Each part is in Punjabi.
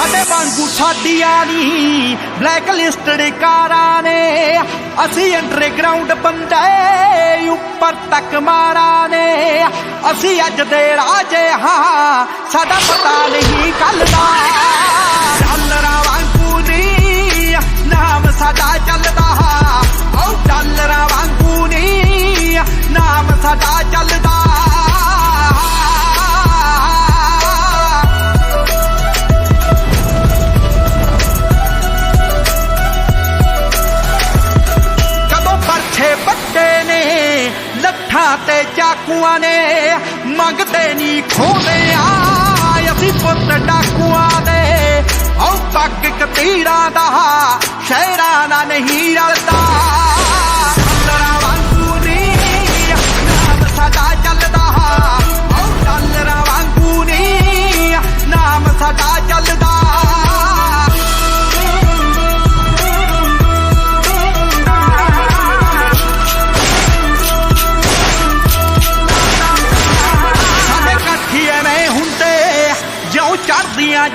ਸਾਡੇ ਵਾਂਗੂ ਸਾਡੀਆਂ ਨਹੀਂ ਬਲੈਕ ਲਿਸਟਡ ਕਾਰਾਂ ਨੇ, ਅਸੀਂ ਅੰਡਰਗਰਾਉਂਡ ਬੰਦੇ, ਉੱਪਰ ਤੱਕ ਮਾਰਾਂ ਨੇ। ਅਸੀਂ ਅੱਜ ਦੇ ਰਾਜੇ ਹਾਂ, ਸਾਡਾ ਪਤਾ ਨਹੀਂ ਕੱਲ ਦਾ। ਤੇ ਚਾਕੂਆਂ ਨੇ, ਮੰਗਦੇ ਨਹੀਂ ਖੋਦੇ ਆ। ਅਸੀਂ ਪੁੱਤ ਡਾਕੂਆਂ ਦੇ ਹਉ ਪੱਗ ਕਤੀੜਾਂ ਦਾ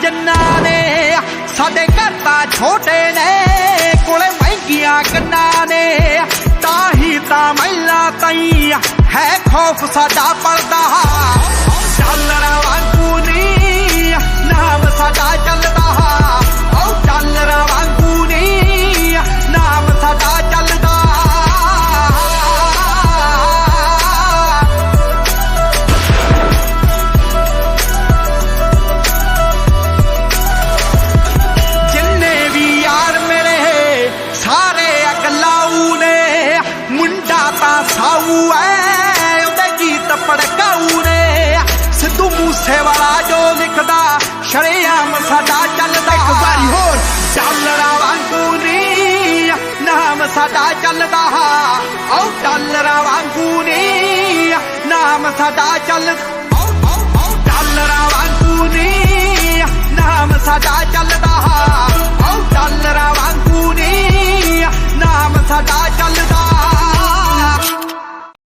ਜੰਨਾਂ ਨੇ ਸਾਡੇ ਘਰ ਤਾਂ ਛੋਟੇ ਨੇ, ਕੋਲੇ ਮਹਿੰਗੀਆਂ ਕੰਨਾਂ ਨੇ, ਤਾਂ ਹੀ ਤਾਂ ਮਹਿਲਾ ਤਈ ਹੈ ਖੌਫ ਸਾਡਾ ਪਰਦਾ। ਡਾਲਰਾਂ ਸਾਊ ਐ ਉਹਦੇ ਗੀਤ ਪੜਕਾਊ ਨੇ ਸਿੱਧੂ ਮੂਸੇ ਵਾਲਾ ਜੋ ਲਿਖਦਾ ਸ਼ਰੇਆਮ ਸਾਡਾ ਚੱਲਦਾ। ਇੱਕ ਵਾਰੀ ਹੋਰ। ਡਾਲਰਾਂ ਵਾਂਗੂ ਨੀ ਨਾਮ ਸਾਡਾ ਚੱਲਦਾ। ਓ ਓ ਡਾਲਰਾਂ ਵਾਂਗੂ ਨੀ ਨਾਮ ਸਾਡਾ ਚੱਲਦਾ।